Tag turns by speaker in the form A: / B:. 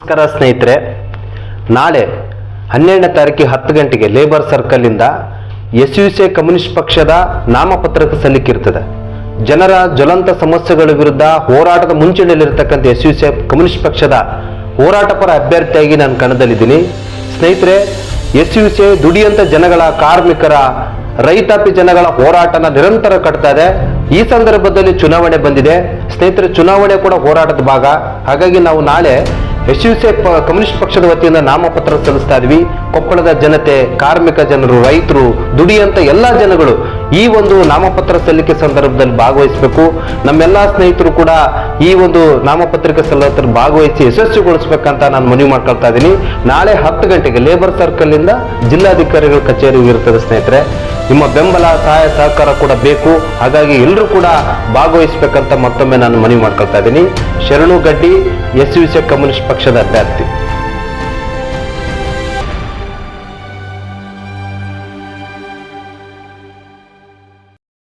A: ನಮಸ್ಕಾರ ಸ್ನೇಹಿತರೆ. ನಾಳೆ ಹನ್ನೆರಡನೇ ತಾರೀಕು ಹತ್ತು ಗಂಟೆಗೆ ಲೇಬರ್ ಸರ್ಕಲ್ನಿಂದ ಎಸ್ ಯು ಸಿ ಕಮ್ಯುನಿಸ್ಟ್ ಪಕ್ಷದ ನಾಮಪತ್ರಕ್ಕೆ ಸಲ್ಲಿಕಿರ್ತದೆ ಜನರ ಜ್ವಲಂತ ಸಮಸ್ಯೆಗಳ ವಿರುದ್ಧ ಹೋರಾಟದ ಮುಂಚೂಣಿಯಲ್ಲಿರ್ತಕ್ಕಂಥ ಎಸ್ ಯು ಸಿ ಕಮ್ಯುನಿಸ್ಟ್ ಪಕ್ಷದ ಹೋರಾಟ ಪರ ಅಭ್ಯರ್ಥಿಯಾಗಿ ನಾನು ಕಣದಲ್ಲಿದ್ದೀನಿ. ಸ್ನೇಹಿತರೆ ಎಸ್ ಯು ಸಿ ದುಡಿಯಂತ ಜನಗಳ ಕಾರ್ಮಿಕರ ರೈತಾಪಿ ಜನಗಳ ಹೋರಾಟನ ನಿರಂತರ ಕಟ್ತಾ ಇದೆ. ಈ ಸಂದರ್ಭದಲ್ಲಿ ಚುನಾವಣೆ ಬಂದಿದೆ. ಸ್ನೇಹಿತರೆ, ಚುನಾವಣೆ ಕೂಡ ಹೋರಾಟದ ಭಾಗ. ಹಾಗಾಗಿ ನಾವು ನಾಳೆ ಎಸ್ ಯು ಸಿ ಕಮ್ಯುನಿಸ್ಟ್ ಪಕ್ಷದ ವತಿಯಿಂದ ನಾಮಪತ್ರ ಸಲ್ಲಿಸ್ತಾ ಇದ್ವಿ. ಕೊಪ್ಪಳದ ಜನತೆ, ಕಾರ್ಮಿಕ ಜನರು, ರೈತರು, ದುಡಿಯಂತ ಎಲ್ಲ ಜನಗಳು ಈ ಒಂದು ನಾಮಪತ್ರ ಸಲ್ಲಿಕೆ ಸಂದರ್ಭದಲ್ಲಿ ಭಾಗವಹಿಸಬೇಕು. ನಮ್ಮೆಲ್ಲಾ ಸ್ನೇಹಿತರು ಕೂಡ ಈ ಒಂದು ನಾಮಪತ್ರಿಕೆ ಸಲ್ಲಿಕೆ ಭಾಗವಹಿಸಿ ಯಶಸ್ವಿಗೊಳಿಸ್ಬೇಕಂತ ನಾನು ಮನವಿ ಮಾಡ್ಕೊಳ್ತಾ ಇದ್ದೀನಿ. ನಾಳೆ ಹತ್ತು ಗಂಟೆಗೆ ಲೇಬರ್ ಸರ್ಕಲ್ ಇಂದ ಜಿಲ್ಲಾಧಿಕಾರಿಗಳ ಕಚೇರಿ ಇರ್ತದೆ ಸ್ನೇಹಿತರೆ. ನಿಮ್ಮ ಬೆಂಬಲ, ಸಹಾಯ, ಸಹಕಾರ ಕೂಡ ಬೇಕು. ಹಾಗಾಗಿ ಎಲ್ಲರೂ ಕೂಡ ಭಾಗವಹಿಸಬೇಕಂತ ಮತ್ತೊಮ್ಮೆ ನಾನು ಮನವಿ ಮಾಡ್ಕೊಳ್ತಾ ಇದ್ದೀನಿ. ಶರಣು ಗಡ್ಡಿ, ಎಸ್ ಯು ಸಿ ಕಮ್ಯುನಿಸ್ಟ್ ಪಕ್ಷದ ಅಭ್ಯರ್ಥಿ.